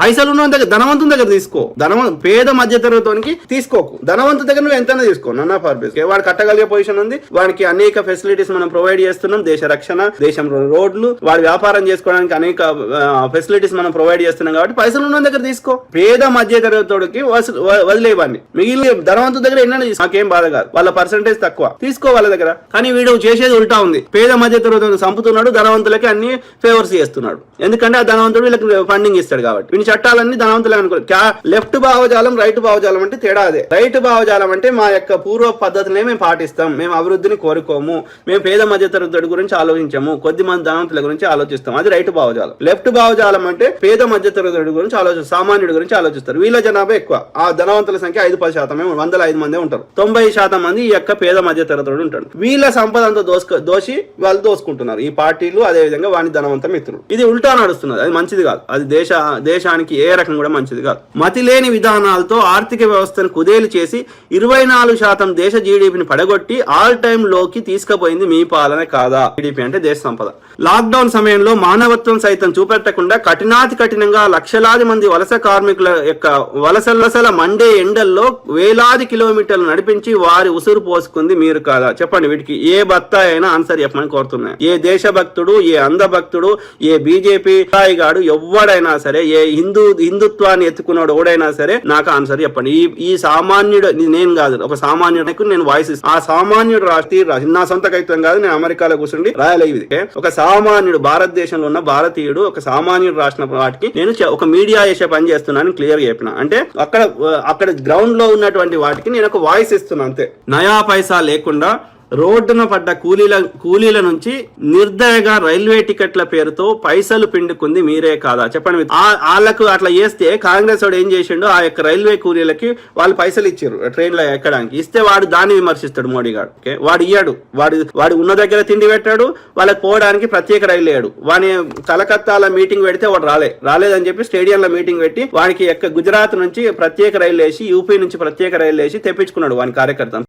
పైసలు ఉన్న దగ్గర ధనవంతుని దగ్గర తీసుకో. ధనవంత పేద మధ్యతరగతికి తీసుకోకు. ధనవంతు దగ్గర నువ్వు ఎంతైనా తీసుకో. నన్న పర్పస్ వాడు కట్టగలిగే పొజిషన్ ఉంది. వాడికి అనేక ఫెసిలిటీస్ మనం ప్రొవైడ్ చేస్తున్నాం. దేశ రక్షణ దేశంలో రోడ్లు. వాడు వ్యాపారం చేసుకోవడానికి అనేక ఫెసిలిటీస్ మనం ప్రొవైడ్ చేస్తున్నాం కాబట్టి పైసలు ఉన్న దగ్గర తీసుకో. పేద మధ్యతరగతికి వదిలేవాడిని మిగిలిన ధనవంతు దగ్గర ఎన్నో నాకేం బాధ కాదు. వాళ్ళ పర్సంటేజ్ తక్కువ. తీసుకో వాళ్ళ దగ్గర. కానీ వీడు చేసేది ఉల్టా ఉంది. పేద మధ్యతరగతి సంపుతున్నాడు చంపుతున్నాడు ధనవంతులకి అన్ని ఫేవర్స్ చేస్తున్నాడు. ఎందుకంటే ఆ ధనవంతుడు వీళ్ళకి ఫండింగ్ ఇస్తాడు కాబట్టి. చట్టాలన్నీ ధనవంతులే అనుకో లెఫ్ట్ భావజాలం రైట్ భావజాలం అంటే తేడా అదే. రైట్ భావజాలం అంటే మా యొక్క పూర్వ పద్ధతినే మేము పాటిస్తాం. మేము అభివృద్ధిని కోరుకోము. మేము పేద మధ్యతరగతి గురించి ఆలోచించము. కొద్ది మంది ధనవంతుల గురించి ఆలోచిస్తాం. అది రైట్ భావజాలం. లెఫ్ట్ భావజాలం అంటే పేద మధ్యతరగతి గురించి ఆలోచిస్తారు సామాన్యుడి గురించి ఆలోచిస్తారు. వీళ్ళ జనాభా ఎక్కువ. ఆ ధనవంతుల సంఖ్య ఐదు పది శాతమే వందల ఐదు మందే ఉంటారు. తొంభై శాతం మంది ఈ యొక్క పేద మధ్యతరగతి ఉంటాడు. వీళ్ళ సంపద అంతా దోసుక దోషి వాళ్ళు దోసుకుంటున్నారు. ఈ పార్టీలు అదే విధంగా వాణి ధనవంత మిత్రులు ఇది ఉల్టా నడుస్తున్నది. అది మంచిది కాదు. అది దేశ దేశానికి ఏ రకం కూడా మంచిది కాదు. మతి లేని విధానాలతో ఆర్థిక వ్యవస్థను కుదేలు చేసి ఇరవై నాలుగు శాతం దేశ జీడిపిని పడగొట్టి ఆల్ టైమ్లోకి తీసుకుపోయింది మీ పాలన కాదా? జీడిపి అంటే దేశ సంపద. లాక్డౌన్ సమయంలో మానవత్వం సైతం చూపెట్టకుండా కఠినాతి కఠినంగా లక్షలాది మంది వలస కార్మికుల యొక్క వలసలసల మండే ఎండల్లో వేలాది కిలోమీటర్లు నడిపించి వారి ఉసురు పోసుకుంది మీరు కాదా? చెప్పండి వీటికి ఏ భర్త అయినా ఆన్సర్ చెప్పమని కోరుతున్నాయి ఏ దేశభక్తుడు ఏ అంధభక్తుడు ఏ బీజేపీ గాడు ఎవడైనా సరే ఏ హిందూ హిందుత్వాన్ని ఎత్తుకున్నాడు ఎవడైనా సరే నాకు ఆన్సర్ చెప్పండి. ఈ ఈ సామాన్యుడు నేను కాదు ఒక సామాన్యుడికి నేను వాయిస్ ఇస్తాను ఆ సామాన్యుడు రాష్ట్రీయ నా సొంత కవిత్వం కాదు నేను అమెరికాలో కూర్చుండి రాయలే ఇది. ఒక సామాన్యుడు భారతదేశంలో ఉన్న భారతీయుడు ఒక సామాన్యుడు రాసిన వాటికి నేను ఒక మీడియా చేసే పని చేస్తున్నాను క్లియర్ చెప్పిన. అంటే అక్కడ అక్కడ గ్రౌండ్లో ఉన్నటువంటి వాటికి నేను ఒక వాయిస్ ఇస్తున్నాను అంతే. నయా పైసా లేకుండా రోడ్డున పడ్డ కూలీల కూలీల నుంచి నిర్దయగా రైల్వే టికెట్ల పేరుతో పైసలు పిండుకుంది మీరే కాదా? చెప్పండి వాళ్ళకు అట్లా చేస్తే కాంగ్రెస్ వాడు ఏం చేసిండో ఆ యొక్క రైల్వే కూలీలకి వాళ్ళు పైసలు ఇచ్చారు ట్రైన్లో ఎక్కడానికి. ఇస్తే వాడు దాన్ని విమర్శిస్తాడు మోడీ గారు ఓకే? వాడు ఇయ్యాడు. వాడు వాడు ఉన్న దగ్గర తిండి పెట్టాడు వాళ్ళకి పోవడానికి ప్రత్యేక రైలు వేయడు వాని కలకత్తాలో మీటింగ్ పెడితే వాడు రాలే. రాలేదని చెప్పి స్టేడియంలో మీటింగ్ పెట్టి వానికి గుజరాత్ నుంచి ప్రత్యేక రైలు వేసి యూపీ నుంచి ప్రత్యేక రైలు వేసి తెప్పించుకున్నాడు వాని కార్యకర్త